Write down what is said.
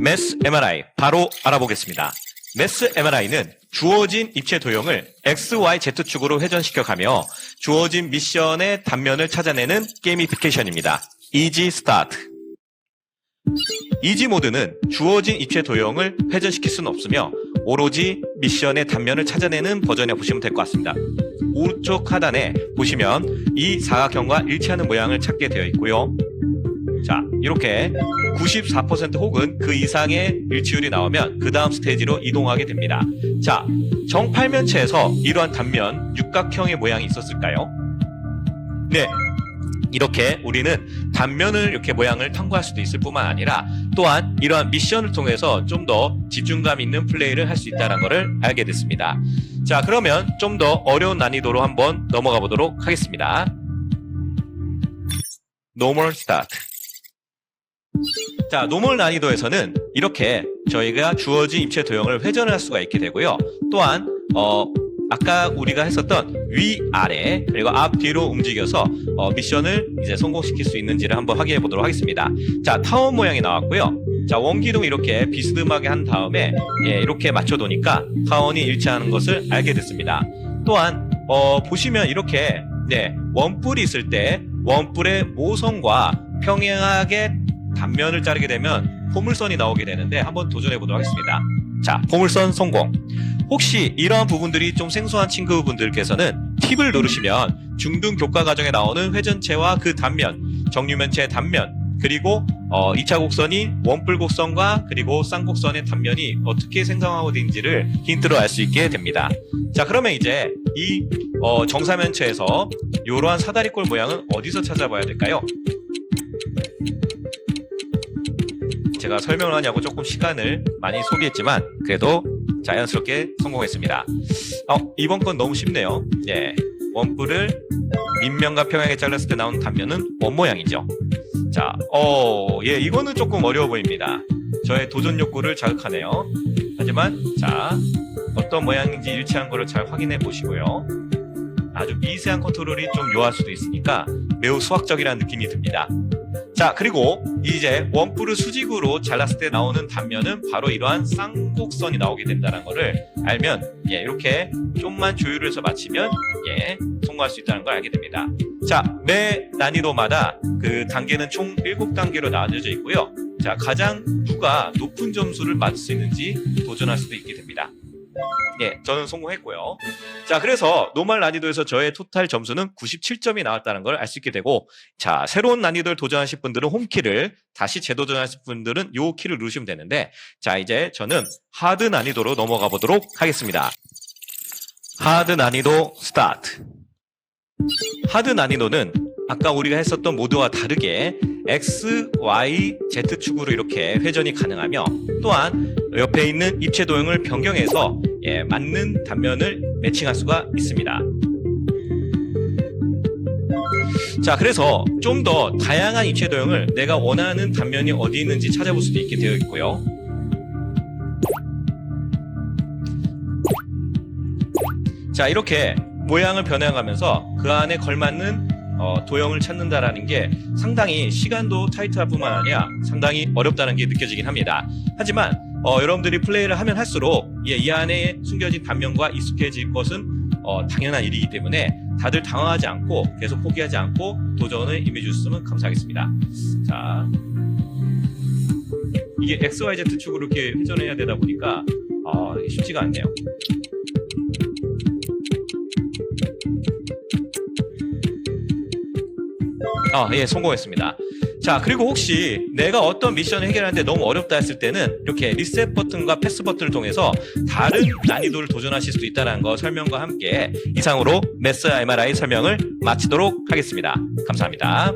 메스 MRI 바로 알아보겠습니다. 메스 MRI는 주어진 입체 도형을 X, Y, Z축으로 회전시켜 가며 주어진 미션의 단면을 찾아내는 게이미피케이션입니다. 이지 스타트. 이지 모드는 주어진 입체 도형을 회전시킬 수는 없으며 오로지 미션의 단면을 찾아내는 버전이라고 보시면 될 것 같습니다. 오른쪽 하단에 보시면 이 사각형과 일치하는 모양을 찾게 되어 있고요. 자, 이렇게 94% 혹은 그 이상의 일치율이 나오면 그 다음 스테이지로 이동하게 됩니다. 자, 정팔면체에서 이러한 단면, 육각형의 모양이 있었을까요? 네. 이렇게 우리는 단면을 이렇게 모양을 탐구할 수도 있을 뿐만 아니라 또한 이러한 미션을 통해서 좀 더 집중감 있는 플레이를 할 수 있다는 것을 알게 됐습니다. 자, 그러면 좀 더 어려운 난이도로 한번 넘어가 보도록 하겠습니다. Normal Start. 자, 노멀 난이도에서는 이렇게 저희가 주어진 입체 도형을 회전을 할 수가 있게 되고요. 또한 어 아까 우리가 했었던 위 아래 그리고 앞 뒤로 움직여서 어, 미션을 이제 성공시킬 수 있는지를 한번 확인해 보도록 하겠습니다. 자, 타원 모양이 나왔고요. 자, 원기둥 이렇게 비스듬하게 한 다음에 예, 이렇게 맞춰 놓으니까 타원이 일치하는 것을 알게 됐습니다. 또한 어, 보시면 이렇게 네, 원뿔이 있을 때 원뿔의 모성과 평행하게 단면을 자르게 되면 포물선이 나오게 되는데 한번 도전해 보도록 하겠습니다. 자, 포물선 성공. 혹시 이러한 부분들이 좀 생소한 친구분들께서는 팁을 누르시면 중등 교과 과정에 나오는 회전체와 그 단면, 정류면체의 단면, 그리고 어, 2차 곡선이 원뿔 곡선과 그리고 쌍곡선의 단면이 어떻게 생성하고 있는지를 힌트로 알 수 있게 됩니다. 자, 그러면 이제 이 어, 정사면체에서 이러한 사다리꼴 모양은 어디서 찾아봐야 될까요? 제가 설명을 하냐고 조금 시간을 많이 소비했지만 그래도 자연스럽게 성공했습니다. 어, 이번 건 너무 쉽네요. 예. 원뿔을 밑면과 평행하게 잘랐을 때 나오는 단면은 원 모양이죠. 자, 어, 예, 이거는 조금 어려워 보입니다. 저의 도전 욕구를 자극하네요. 하지만, 자, 어떤 모양인지 일치한 거를 잘 확인해 보시고요. 아주 미세한 컨트롤이 좀 요할 수도 있으니까 매우 수학적이라는 느낌이 듭니다. 자, 그리고 이제 원뿔을 수직으로 잘랐을 때 나오는 단면은 바로 이러한 쌍곡선이 나오게 된다는 것을 알면, 예, 이렇게 좀만 조율을 해서 맞추면, 예, 성공할 수 있다는 걸 알게 됩니다. 자, 매 난이도마다 그 단계는 총 7단계로 나눠져 있고요. 자, 가장 누가 높은 점수를 맞을 수 있는지 도전할 수도 있게 됩니다. 예, 저는 성공했고요. 자, 그래서 노멀 난이도에서 저의 토탈 점수는 97점이 나왔다는 걸 알 수 있게 되고, 자, 새로운 난이도를 도전하실 분들은 홈키를, 다시 재도전하실 분들은 요 키를 누르시면 되는데, 자, 이제 저는 하드 난이도로 넘어가 보도록 하겠습니다. 하드 난이도 스타트. 하드 난이도는 아까 우리가 했었던 모드와 다르게 X, Y, Z축으로 이렇게 회전이 가능하며 또한 옆에 있는 입체 도형을 변경해서 예, 맞는 단면을 매칭할 수가 있습니다. 자, 그래서 좀 더 다양한 입체 도형을 내가 원하는 단면이 어디 있는지 찾아볼 수도 있게 되어 있고요. 자, 이렇게 모양을 변해가면서 그 안에 걸맞는 어, 도형을 찾는다라는 게 상당히 시간도 타이트할 뿐만 아니라 상당히 어렵다는 게 느껴지긴 합니다. 하지만 어, 여러분들이 플레이를 하면 할수록 예, 이 안에 숨겨진 단면과 익숙해질 것은 어, 당연한 일이기 때문에 다들 당황하지 않고 계속 포기하지 않고 도전을 임해주셨으면 감사하겠습니다. 자, 이게 XYZ 축으로 이렇게 회전해야 되다 보니까 아, 이게 쉽지가 않네요. 아, 예, 성공했습니다. 자, 그리고 혹시 내가 어떤 미션을 해결하는데 너무 어렵다 했을 때는 이렇게 리셋 버튼과 패스 버튼을 통해서 다른 난이도를 도전하실 수 있다는 거 설명과 함께 이상으로 메스 MRI 설명을 마치도록 하겠습니다. 감사합니다.